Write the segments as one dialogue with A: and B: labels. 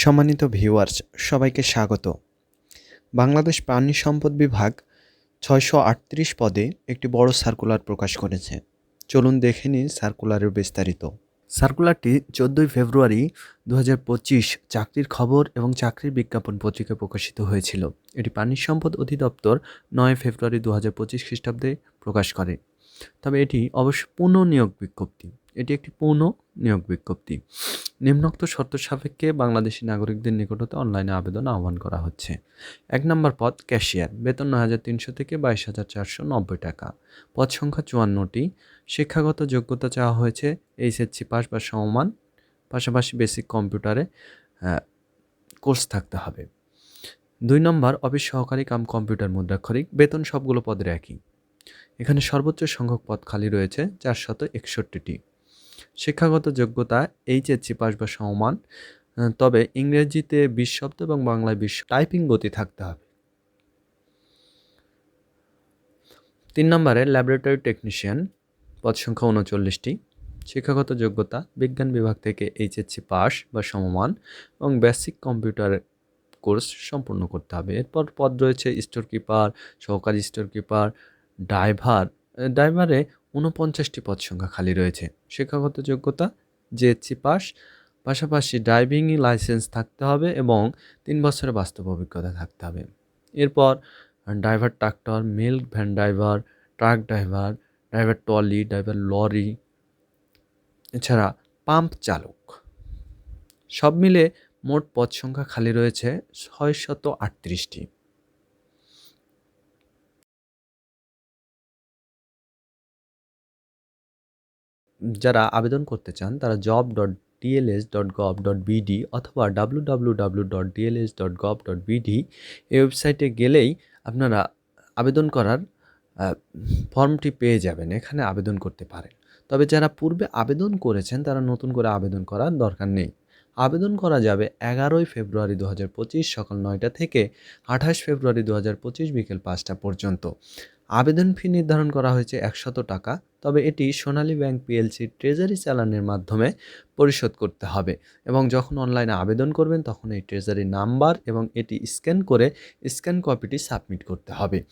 A: সম্মানিত ভিউয়ার্স, সবাইকে স্বাগত। বাংলাদেশ প্রাণী সম্পদ বিভাগ ছয়শো আটত্রিশ পদে একটি বড় সার্কুলার প্রকাশ করেছে। চলুন দেখে নিন সার্কুলারের বিস্তারিত। সার্কুলারটি চোদ্দোই ফেব্রুয়ারি দু হাজার পঁচিশ চাকরির খবর এবং চাকরির বিজ্ঞাপন পত্রিকায় প্রকাশিত হয়েছিল। এটি প্রাণী সম্পদ অধিদপ্তর নয় ফেব্রুয়ারি দু হাজার পঁচিশ খ্রিস্টাব্দে প্রকাশ করে। তবে এটি অবশ্য পুনঃ নিয়োগ বিজ্ঞপ্তি। এটি একটি পুনঃ নিয়োগ বিজ্ঞপ্তি। নিম্নোক্ত শর্ত সাপেক্ষে বাংলাদেশি নাগরিকদের নিকট হতে অনলাইনে আবেদন আহ্বান করা হচ্ছে। এক নম্বর পদ, ক্যাশিয়ার। বেতন নয় হাজার তিনশো থেকে বাইশ হাজার চারশো নব্বই টাকা। পদ সংখ্যা চুয়ান্নটি। শিক্ষাগত যোগ্যতা চাওয়া হয়েছে, এইচএসসি পাস বা সমমান। পাশাপাশি বেসিক কম্পিউটারে কোর্স থাকতে হবে। দুই নম্বর, অফিস সহকারী কাম কম্পিউটার মুদ্রাক্ষরিক। বেতন সবগুলো পদের একই। এখানে সর্বোচ্চ সংখ্যক পদ খালি রয়েছে, চারশত একষট্টিটি। শিক্ষাগত যোগ্যতা এইচএসসি পাস বা সমমান তবে ইংরেজিতে বিশ শব্দ এবং বাংলায় বিশ টাইপিং গতি থাকতে হবে। তিন নম্বরে ল্যাবরেটরি টেকনিশিয়ান পদ সংখ্যা উনচল্লিশটি। শিক্ষাগত যোগ্যতা, বিজ্ঞান বিভাগ থেকে এইচএসসি পাস বা সমমান এবং বেসিক কম্পিউটার কোর্স সম্পূর্ণ করতে হবে। এরপর পদ রয়েছে স্টোর কিপার সহকারী স্টোর কিপার ড্রাইভার ড্রাইভারে ঊনপঞ্চাশটি পদ সংখ্যা খালি রয়েছে। শিক্ষাগত যোগ্যতা, জেএসসি পাস, পাশাপাশি ড্রাইভিং লাইসেন্স থাকতে হবে এবং তিন বছরের বাস্তব অভিজ্ঞতা থাকতে হবে। এরপর driver tractor, milk van driver, truck driver driver trolley, driver lorry, এছাড়া পাম্প চালক। সব মিলে মোট পদ সংখ্যা খালি রয়েছে ছয় শত আটত্রিশটি। যারা আবেদন করতে চান, তারা job dot DLS dot gov dot BD অথবা W W W dot DLS dot gov dot BD এই ওয়েবসাইটে গেলেই আপনারা আবেদন করার ফর্মটি পেয়ে যাবেন, এখানে আবেদন করতে পারেন। তবে যারা পূর্বে আবেদন করেছেন, তারা নতুন করে আবেদন করার দরকার নেই। আবেদন করা যাবে এগারোই ফেব্রুয়ারি দু হাজার পঁচিশ সকাল নয়টা থেকে আঠাশ ফেব্রুয়ারি দু হাজার পঁচিশ বিকেল পাঁচটা পর্যন্ত। আবেদন ফি নির্ধারণ করা হয়েছে একশত টাকা, তবে এটি সোনালী ব্যাংক পিএলসি ট্রেজারি চালানের মাধ্যমে পরিশোধ করতে হবে এবং যখন অনলাইনে আবেদন করবেন তখন এই ট্রেজারি নাম্বার এবং এটি স্ক্যান করে স্ক্যান কপিটি সাবমিট করতে হবে।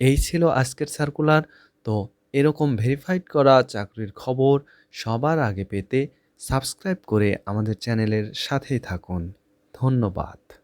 A: এই ছিল আজকের সার্কুলার। তো এরকম ভেরিফাইড করা চাকরির খবর সবার আগে পেতে সাবস্ক্রাইব করে আমাদের চ্যানেলের সাথেই থাকুন। ধন্যবাদ।